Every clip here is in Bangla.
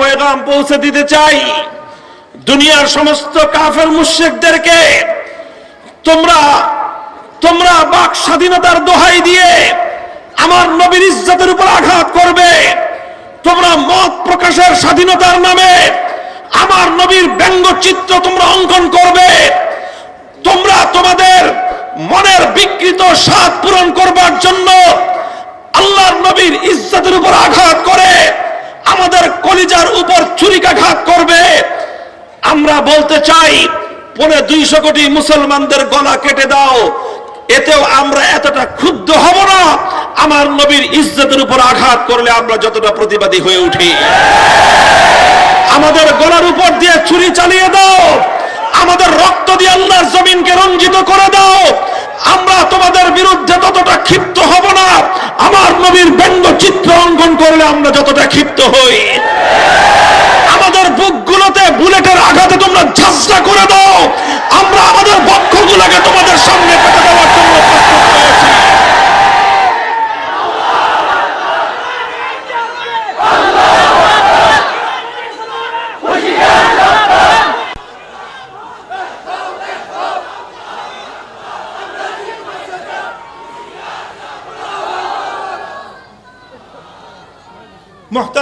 পয়গাম পৌঁছে দিতে চাই। দুনিয়ার সমস্ত কাফের মুশ্রিকদেরকে তোমরা তোমরা বাক স্বাধীনতার দোহাই দিয়ে আমার নবীর ইজ্জতের উপর আঘাত করবে। তোমরা মত প্রকাশের স্বাধীনতার নামে আমার নবীর ব্যঙ্গচিত্র তোমরা অঙ্কন করবে। তোমরা তোমাদের মনের বিকৃত স্বাদ পূরণ করবার জন্য আল্লাহর নবীর ইজ্জতের উপর আঘাত করে আমাদের কলিজার উপর ছুরিকাঘাত করবে। আমরা বলতে চাই, পনে দুইশো কোটি মুসলমানদের গলা কেটে দাও। এতেও আমরা এতটা ক্ষুব্ধ হব না। আমার নবীর ইজ্জতের উপর আঘাত করলে আমরা যতটা প্রতিবাদী হয়ে উঠি। আমাদের গলার উপর দিয়ে ছুরি চালিয়ে দাও। আমাদের রক্ত দিয়ে আল্লাহর জমিনকে রঞ্জিত করে দাও। আমরা তোমাদের বিরুদ্ধে ততটা ক্ষিপ্ত হব না, আমার নবীর ব্যঙ্গ চিত্র অঙ্কন করলে আমরা যতটা ক্ষিপ্ত হই। আমাদের বুকগুলোতে বুলেটের আঘাতে তোমরা ঝাঁসটা করে দাও। আমরা আমাদের বক্ষগুলোকে তোমাদের সামনে পেতে দেওয়ার জন্য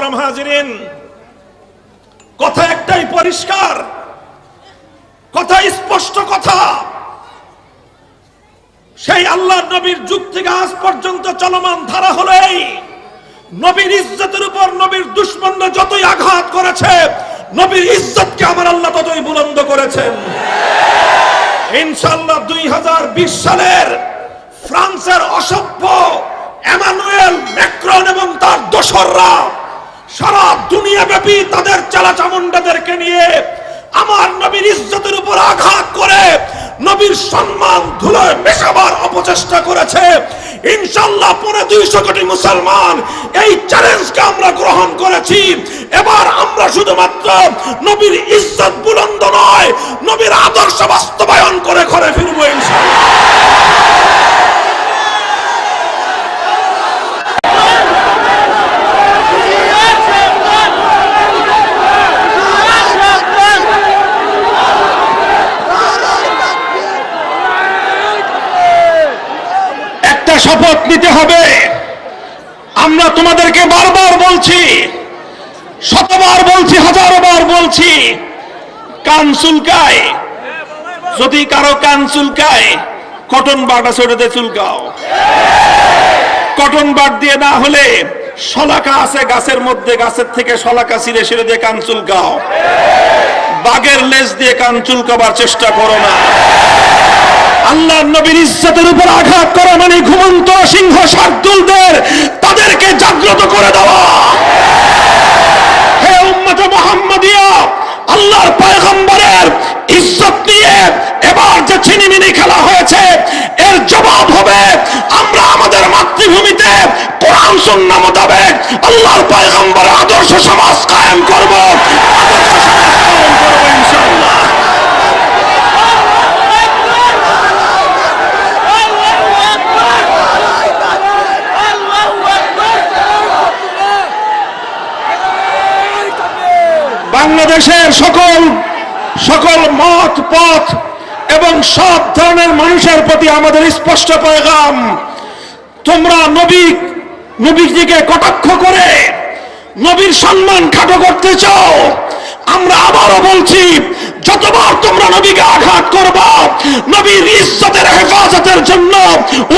মোহতারাম হাজিরিন, কথা একটাই পরিষ্কার, কথা স্পষ্ট কথা, সেই আল্লাহ নবীর যুগ থেকে আজ পর্যন্ত চলমান ধারা হলো এই, নবীর ইজ্জতের উপর নবীর দুশ্মনরা যতই আঘাত করেছে, নবীর ইজ্জতকে আমার আল্লাহ ততই বুলন্দ করেছেন। ইনশাল্লাহ দুই হাজার বিশ সালের ফ্রান্সের অসভ্য এমানুয়েল ম্যাক্রন এবং তার দোসররা সারা দুনিয়া ব্যাপী তাদের চালাচামুন্ডাদেরকে নিয়ে আমার নবীর ইজ্জতের উপর আঘাত করে নবীর সম্মান ধুলোয় মেশাবার অপচেষ্টা করেছে। ইনশাল্লাহ পরে দুইশো কোটি মুসলমান এই চ্যালেঞ্জকে আমরা গ্রহণ করেছি। এবার আমরা শুধুমাত্র নবীর ইজ্জত বুলন্দ নয়, নবীর আদর্শ বাস্তবায়ন করে ঘরে ফিরবো ইনশাল্লাহ একটা শপথ নিতে হবে। আমরা তোমাদেরকে বারবার বলছি, শতবার বলছি, হাজারো বার বলছি, কান চুলকায়। যদি কারও কান চুলকায়, কটন বাট আছে ওটাতে চুলকাও। কটন বাট দিয়ে না হলে শলাকা আছে গাছের মধ্যে, গাছের থেকে শলাকা ছিঁড়ে ছিঁড়ে দিয়ে কান চুলকাও। বাগের লেজ দিয়ে কান চুলকাবার চেষ্টা করো না। আল্লাহ নবীর ইজ্জতের উপর আঘাত করা মানে ঘুমন্ত সিংহ শার্দুলদের তাদেরকে জাগ্রত করে দেওয়া। হে উম্মতে মোহাম্মদিয়া, আল্লাহর পয়গম্বরের ইজ্জত নিয়ে এবার যে ছিনিমিনি খেলা হয়েছে, এর জবাব হবে, আমরা আমাদের মাতৃভূমিতে কোরআন সুন্না মোতাবেক আল্লাহর পয়গম্বরের আদর্শ সমাজ কায়েম করব আদর্শ সমাজ কায়েম করব ইনশাআল্লাহ বাংলাদেশের সকল সকল মত, পথ এবং সব ধরনের মানুষের প্রতি আমাদের স্পষ্ট পয়গাম। তোমরা নবী, নবীজিকে কটাক্ষ করে নবীর সম্মান খাটো করতে চাও, আমরা আবারও বলছি, যতবার তোমরা নবীকে আঘাত করবা, নবীর ইজ্জতের হেফাজতের জন্য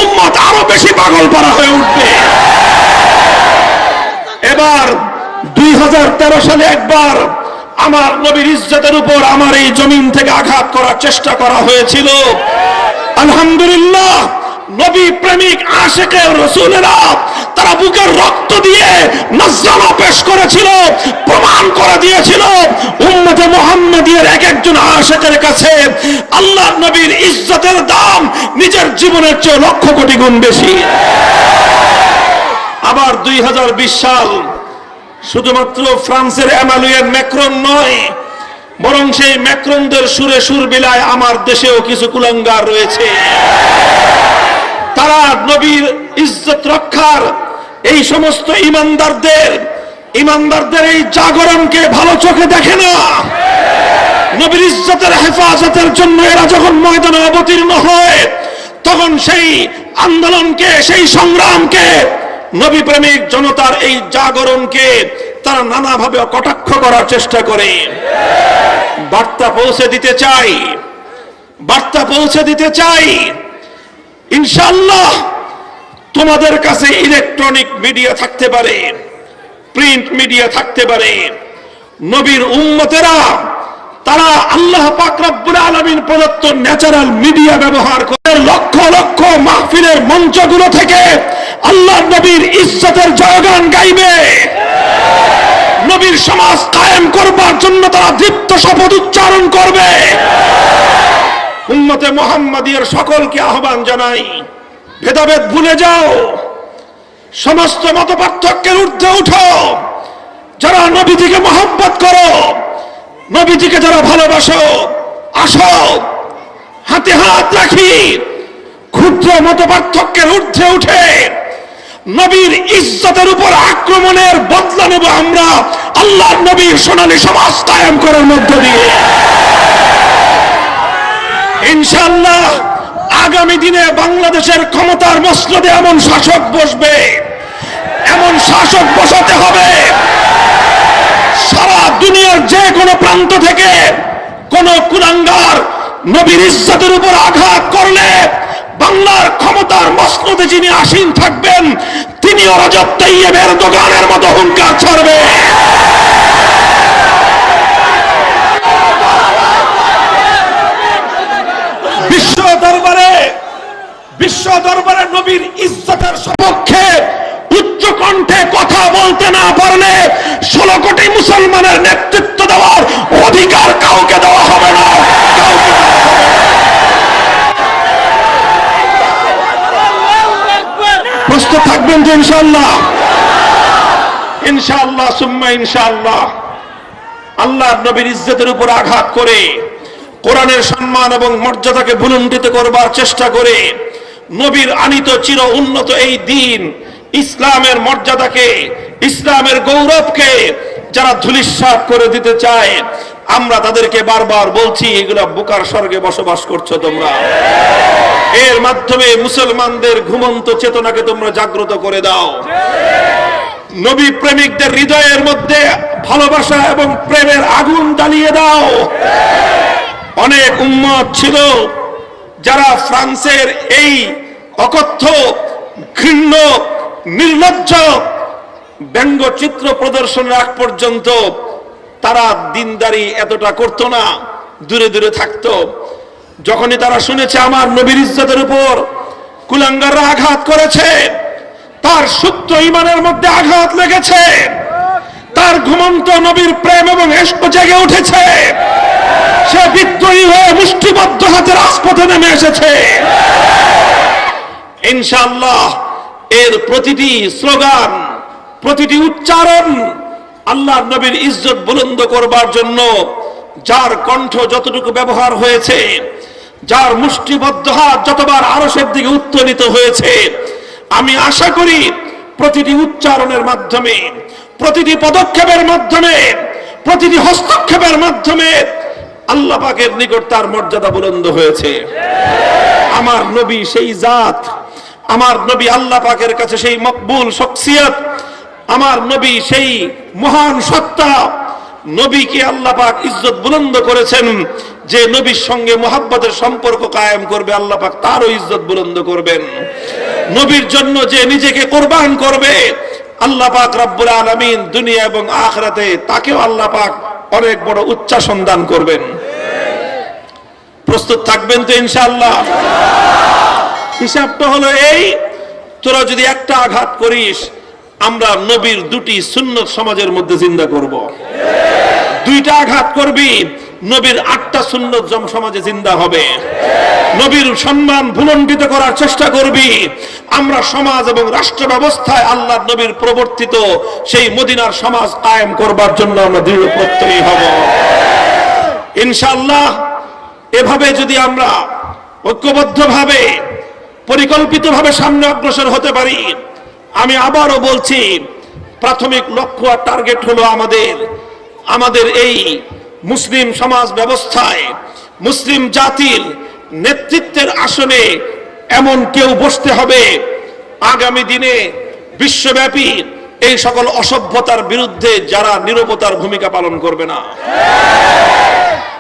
উম্মত আরও বেশি পাগল পারা হয়ে উঠবে। এবার দুই হাজার তেরো সালে একবার আমার নবীর ইজ্জতের উপর আমার এই জমিন থেকে আঘাত করার চেষ্টা করা হয়েছিল। আলহামদুলিল্লাহ, নবী প্রেমিক আশেকের রসুলেরা তারা বুকের রক্ত দিয়ে নজরানা পেশ করেছিল, প্রমাণ করে দিয়েছিল, উম্মতে মোহাম্মদীর এক একজন আশেকের কাছে আল্লাহ নবীর ইজ্জতের দাম নিজের জীবনের চেয়ে লক্ষ কোটি গুণ বেশি। আবার দুই হাজার বিশ সাল শুধুমাত্র ফ্রান্সের এমানুয়েল ম্যাক্রন নয়, বরং সেই ম্যাক্রনদের সুরে সুর বিলায় আমার দেশেও কিছু কুলঙ্গার রয়েছে। তারা নবীর ইজ্জত রক্ষার এই সমস্ত ইমানদারদের ইমানদারদের এই জাগরণকে ভালো চোখে দেখে না। নবীর ইজ্জতের হেফাজতের জন্য এরা যখন ময়দানে অবতীর্ণ হয়, তখন সেই আন্দোলনকে, সেই সংগ্রামকে নবী প্রেমিক জনতার এই জাগরণকে তারা নানাভাবে কটাক্ষ করার চেষ্টা করে। বার্তা পৌঁছে দিতে চাই। বার্তা পৌঁছে দিতে চাই। ইনশাল্লাহ তোমাদের কাছে ইলেকট্রনিক মিডিয়া থাকতে পারে, প্রিন্ট মিডিয়া থাকতে পারে। নবীর উম্মতেরা, তারা আল্লাহ পাক রব্বুল আলামিন প্রদত্ত ন্যাচারাল মিডিয়া ব্যবহার করে লক্ষ লক্ষ মাহফিলের মঞ্চগুলো থেকে আল্লাহ নবীর ইজ্জতের জয়গান গাইবে। নবীর সমাজ কায়েম করবার জন্য তারা দীপ্ত শপথ উচ্চারণ করবে। উম্মতে মোহাম্মদীর সকলকে আহ্বান জানাই, ভেদাভেদ ভুলে যাও। সমস্ত মত পার্থক্যের ঊর্ধ্বে উঠো। যারা নবীজিকে মহব্বত করো, নবীজিকে যারা ভালোবাসো, আসো। হাতে হাত রাখি, ক্ষুদ্র মত পার্থক্যের ঊর্ধ্বে উঠে। নবীর ইজ্জতের উপর আক্রমণের বদলা নেব আমরা। আল্লাহ নবীর সোনালী সমাজ কায়েম করার মধ্য দিয়ে। ইনশাল্লাহ আগামী দিনে বাংলাদেশের ক্ষমতার মসনদে এমন শাসক বসবে, এমন শাসক বসাতে হবে। সারা দুনিয়ার যে কোনো প্রান্ত থেকে কোন কুলাঙ্গার নবীর ইজ্জতের উপর আঘাত করলে বাংলার ক্ষমতার মসনদে যিনি আসীন থাকবেন তিনি রজব তাইয়েবের দোকানের মতো হুঙ্কার ছাড়বে। বিশ্ব দরবারে বিশ্ব দরবারে নবীর ইজ্জতের সপক্ষে উচ্চ কণ্ঠে কথা বলতে না পারলে ষোলো কোটি মুসলমানের নেতৃত্ব দেওয়ার অধিকার কাউকে দেওয়া হবে না কাউকে দেওয়া হবে না। প্রস্তুত থাকবেন তো ইনশাল্লাহ ইনশাআল্লাহ, সুম্মা ইনশাআল্লাহ। আল্লাহ নবীর ইজ্জতের উপর আঘাত করে, কোরআনের সম্মান এবং মর্যাদাকে ভুলুণ্ঠিত করবার চেষ্টা করে, নবীর আনিত চির উন্নত এই দিন ইসলামের মর্যাদাকে, ইসলামের গৌরবকে যারা ধুলিস্বাদ করে দিতে চায় আমরা তাদেরকে বারবার বলছি, এগুলা বুকার স্বর্গে বসবাস করছ তোমরা। এর মাধ্যমে মুসলমানদের ঘুমন্ত চেতনাকে তোমরা জাগ্রত করে দাও। নবী প্রেমিকদের হৃদয়ের মধ্যে ভালোবাসা এবং প্রেমের আগুন জ্বালিয়ে দাও। অনেক উম্মত ছিল যারা ফ্রান্সের এই অকথ্য, ঘৃণ্য, নির্লজ্জ ব্যঙ্গচিত্র প্রদর্শনের আগ পর্যন্ত তারা দিনদারি এতটা করতো না, দূরে দূরে থাকতো। যখনই তারা শুনেছে আমার নবীর ইজ্জতের উপর কুলাঙ্গাররা আঘাত করেছে, তার সুপ্ত ইমানের মধ্যে আঘাত লেগেছে, তার ঘুমন্ত নবীর প্রেম এবং এস্ক জেগে উঠেছে। সে বিদ্রোহী হয়ে মুষ্টিবদ্ধ হাতে রাজপথে নেমে এসেছে। ইনশাল্লাহ এর প্রতিটি স্লোগান, প্রতিটি উচ্চারণ আল্লাহ নবীর ইজ্জত বুলন্দ করবার জন্য যার কণ্ঠ যতটুকু ব্যবহার হয়েছে, যার মুষ্টিবদ্ধ হাত যতবার আরসের দিকে উত্তোলিত হয়েছে, আমি আশা করি প্রতিটি উচ্চারণের মাধ্যমে, প্রতিটি পদক্ষেপের মাধ্যমে, প্রতিটি হস্তক্ষেপের মাধ্যমে আল্লাহ পাকের নিকট তার মর্যাদা বুলন্দ হয়েছে। আমার নবী সেই জাত, আমার নবী আল্লাহ পাকের কাছে সেই মকবুল শখসিয়ত আমার নবী সেই মহান সত্তা নবীকে আল্লাহ পাক ইজ্জত বুলন্দ করেছেন যে নবীর সঙ্গে মোহাব্বতের সম্পর্ক কায়েম করবে, আল্লাহ পাক তারও ইজ্জত বুলন্দ করবেন। নবীর জন্য যে নিজেকে কোরবান করবে, আল্লাহ পাক রব্বুল আলামিন দুনিয়া এবং আখরাতে তাকেও আল্লাহ পাক অনেক বড় উচ্চাসন দান করবেন। প্রস্তুত থাকবেন তো ইনশাআল্লাহ? হিসাবটা হলো এই, তোরা যদি একটা আঘাত করিস আমরা নবীর দুটি সুন্নত সমাজের মধ্যে জিন্দা করব। দুইটা আঘাত করবি, নবীর আটটা সুন্নত জম সমাজে জিন্দা হবে। নবীর সম্মান ভুলণ্ডিত করার চেষ্টা করবি। আমরা সমাজ এবং রাষ্ট্র ব্যবস্থায় আল্লাহ নবীর প্রবর্তিত সেই মদিনার সমাজ কায়েম করবার জন্য আমরা দৃঢ় হব। ইনশাল্লাহ এভাবে যদি আমরা ঐক্যবদ্ধভাবে, পরিকল্পিতভাবে সামনে অগ্রসর হতে পারি আমি আবারও বলছি, প্রাথমিক লক্ষ্য আর টার্গেট হলো আমাদের আমাদের এই মুসলিম সমাজ ব্যবস্থায়, মুসলিম জাতির নেতৃত্বের আসনে এমন কেউ বসতে হবে। আগামী দিনে বিশ্বব্যাপী এই সকল অসভ্যতার বিরুদ্ধে যারা নিরবতার ভূমিকা পালন করবে না।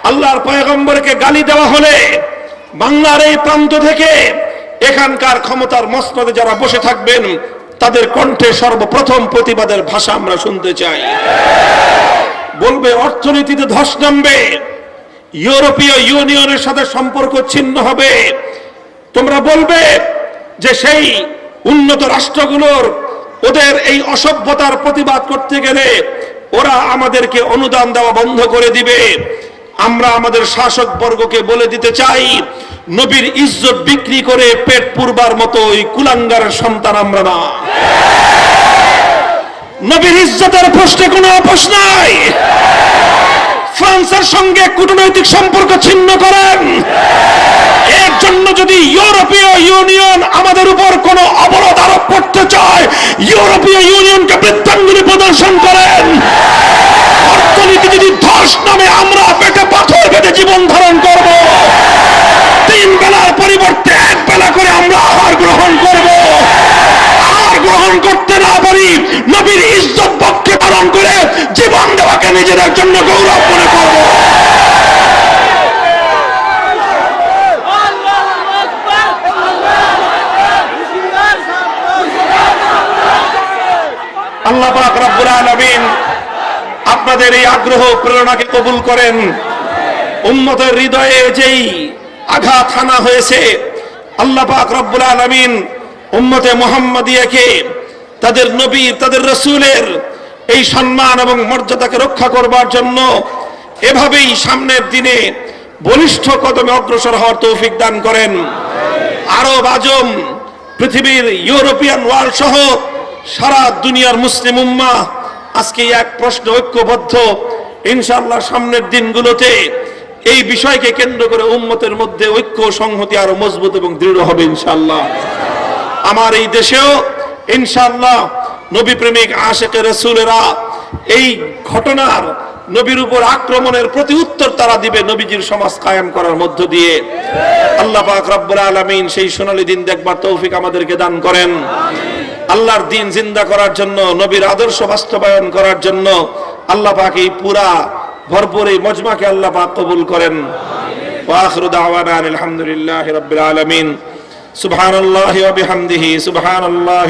আল্লাহর পয়গম্বরকে গালি দেওয়া হলে বাংলার এই প্রান্ত থেকে এখানকার ক্ষমতার মসনদে যারা বসে থাকবেন তাদের কণ্ঠে সর্বপ্রথম প্রতিবাদের ভাষা আমরা শুনতে চাই। বলবে, অর্থনীতিতে ধস নামবে, ইউরোপীয় ইউনিয়নের সাথে সম্পর্ক ছিন্ন হবে। তোমরা বলবে যে সেই উন্নত রাষ্ট্রগুলোর ওদের এই অসভ্যতার প্রতিবাদ করতে গেলে ওরা আমাদেরকে অনুদান দেওয়া বন্ধ করে দিবে। আমরা আমাদের শাসক বর্গকে বলে দিতে চাই নবীর ইজ্জত বিক্রি করে পেট পুরবার মতো ওই কুলাঙ্গারের সন্তান আমরা না। নবীর ইজ্জতের প্রশ্নে কোনো আপোষ নাই। ফ্রান্সের সঙ্গে কূটনৈতিক সম্পর্ক ছিন্ন করেন। এর জন্য যদি ইউরোপীয় ইউনিয়ন আমাদের উপর কোনো অবরোধ আরোপ করতে চায়, ইউরোপীয় ইউনিয়নকে বৃত্তাঙ্গুলি প্রদর্শন করেন। অর্থনীতি যদি ধস নামে আমরা পেটে পাথর বেঁধে জীবন ধারণ করব তিন বেলার পরিবর্তে এক বেলা করে আমরা আহার গ্রহণ করব আহার গ্রহণ করতে না পারি নবীর ইজ্জত পক্ষে পালন করে জীবন দেওয়াকে নিজেদের জন্য গৌরব মনে করব। আল্লাহ আপনাদের এই আগ্রহ প্রেরণাকে কবুল করেন। উম্মতের হৃদয়ে যেই আঘাত হানা হয়েছে, আল্লাহ রব্বুল আলামিন উম্মতে মুহাম্মাদিয়াকে, তাদের নবী, তাদের রসুলের এই সম্মান এবং মর্যাদাকে রক্ষা করবার জন্য এভাবেই সামনের দিনে বলিষ্ঠ কদমে অগ্রসর হওয়ার তৌফিক দান করেন। আরব আজম, পৃথিবীর ইউরোপিয়ান ওয়ার্ল্ড সহ সারা দুনিয়ার মুসলিম উম্মা আজকে এক প্রশ্ন ঐক্যবদ্ধ। ইনশাআল্লাহ সামনের দিনগুলোতে এই বিষয়কে কেন্দ্র করে উম্মতের মধ্যে ঐক্য, সংহতি আরও মজবুত এবং দৃঢ় হবে ইনশাআল্লাহ। আমার এই দেশেও ইনশাআল্লাহ নবী প্রেমিক আশেকের রসুলেরা এই ঘটনার নবীর উপর আক্রমণের প্রতি উত্তর তারা দিবে নবীজির সমাজ কায়েম করার মধ্য দিয়ে আল্লাহ পাক রব্বুল আলামিন সেই সোনালী দিন দেখবার তৌফিক আমাদেরকে দান করেন আল্লাহর দিন জিন্দা করার জন্য নবীর আদর্শ বাস্তবায়ন করার জন্য আল্লাহ পাক এই পুরা ভরপুর এই মজমাকে আল্লাহ পাক কবুল করেন واخر دعوانا أن الحمد لله رب العالمين سبحان الله وبحمده سبحان الله